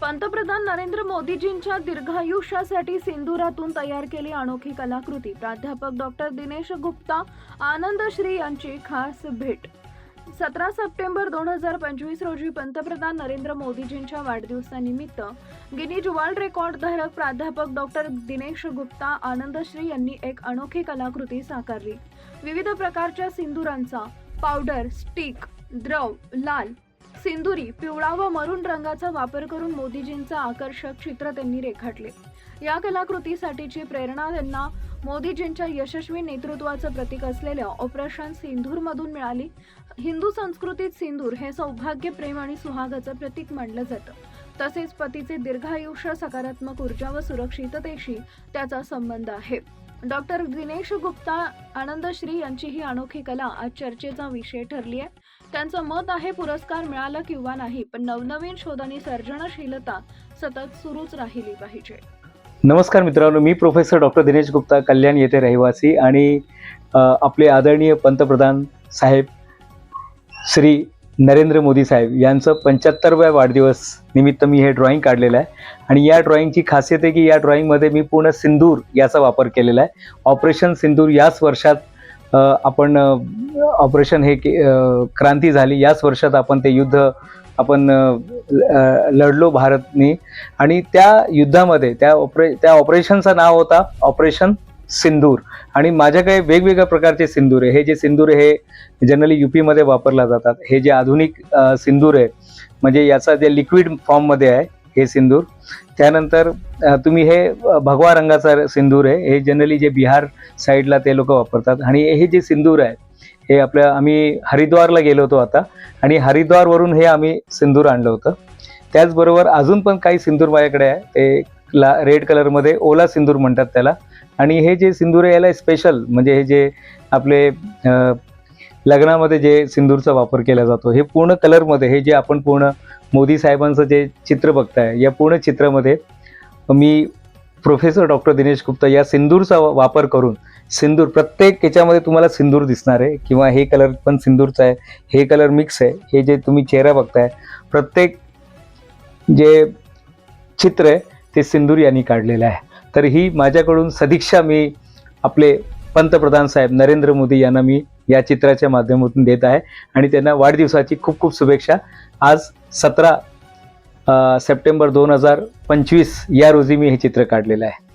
पंतप्रधान नरेंद्र मोदीजींच्या दीर्घायुष्यासाठी सिंधुरातून तयार केली अनोखी कलाकृती. प्राध्यापक डॉक्टर दिनेश गुप्ता आनंदश्री यांची खास भेट. सतरा सप्टेंबर दोन हजार पंचवीस रोजी पंतप्रधान नरेंद्र मोदीजींच्या वाढदिवसानिमित्त गिनीज वर्ल्ड रेकॉर्ड धारक प्राध्यापक डॉक्टर दिनेश गुप्ता आनंदश्री यांनी एक अनोखी कलाकृती साकारली. विविध प्रकारच्या सिंदुरांचा पावडर स्टिक द्रव लाल सिंदुरी पिवळा व मरून रंगाचा वापर करून मोदीजींचं आकर्षक चित्र त्यांनी रेखाटले. या कलाकृतीसाठीची प्रेरणा त्यांना मोदीजींच्या यशस्वी नेतृत्वाचं प्रतीक असलेल्या ऑपरेशन सिंधूरमधून मिळाली. हिंदू संस्कृतीत सिंदूर हे सौभाग्य प्रेम आणि सुहागाचं प्रतीक मानलं जातं. तसेच पतीचे दीर्घायुष्य सकारात्मक ऊर्जा व सुरक्षिततेशी त्याचा संबंध आहे. डॉक्टर दिनेश गुप्ता आनंदश्री यांची ही अनोखी कला आज चर्चेचा विषय ठरली आहे त्यांचं मत आहे पुरस्कार मिळाला किंवा नाही पण नवनवीन शोध आणि सर्जनशीलता सतत सुरूच राहिली पाहिजे. नमस्कार मित्रांनो मी प्रोफेसर डॉक्टर दिनेश गुप्ता कल्याण येथे रहिवासी आणि आपले आदरणीय पंतप्रधान साहेब श्री नरेंद्र मोदी साहेब यांचं पंच्याहत्तरव्या वाढदिवस निमित्त मी हे ड्रॉइंग काढलेलं आहे. आणि या ड्रॉइंगची खासियत आहे की या ड्रॉइंगमध्ये मी पूर्ण सिंदूर याचा वापर केलेला आहे. ऑपरेशन सिंदूर याच वर्षात आपण ऑपरेशन हे के- क्रांती झाली. याच वर्षात आपण ते युद्ध आपण ल- लढलो भारतनी. आणि त्या युद्धामध्ये त्या ऑपरे त्या ऑपरेशनचं नाव होता ऑपरेशन सिंदूर. आणि माझ्याकडे वेगवेगळ्या प्रकारचे सिंदूर आहे. हे जे सिंदूर हे जनरली युपीमध्ये वापरला जातात. हे जे आधुनिक सिंदूर आहे म्हणजे याचा जे लिक्विड फॉर्ममध्ये आहे हे सिंदूर. त्यानंतर तुम्ही हे भगवा रंगाचा सिंदूर आहे. हे जनरली जे बिहार साईडला ते लोक वापरतात. आणि हे जे सिंदूर आहे हे आपल्या आम्ही हरिद्वारला गेलो होतो आता. आणि हरिद्वारवरून हे आम्ही सिंदूर आणलं होतं. त्याचबरोबर अजून पण काही सिंदूर माझ्याकडे आहे. ते ला रेड कलरमध्ये ओला सिंदूर म्हणतात त्याला. आणि हे जे सिंदूर आहे याला स्पेशल म्हणजे हे जे आपले लग्नामध्ये जे सिंदूरचा वापर केला जातो हे पूर्ण कलरमध्ये हे जे आपण पूर्ण मोदी साहेबांचं जे चित्र बघताय या पूर्ण चित्रामध्ये मी प्रोफेसर डॉक्टर दिनेश गुप्ता या सिंदूरचा वापर करून सिंदूर प्रत्येक याच्यामध्ये तुम्हाला सिंदूर दिसणार आहे किंवा हे कलर पण सिंदूरचा आहे हे कलर मिक्स आहे हे जे तुम्ही चेहरा बघताय प्रत्येक जे चित्र आहे ते सिंदूर यांनी काढलेलं आहे. तर ही माझ्याकडून सदिक्षा मी आपले पंतप्रधान साहेब नरेंद्र मोदी यांना मी या चित्राच्या माध्यमातून देत आहे. आणि त्यांना वाढदिवसाची खूप खूप शुभेच्छा. आज सतरा सप्टेंबर दोन हजार पंचवीस या रोजी मी हे चित्र काढलेलं आहे.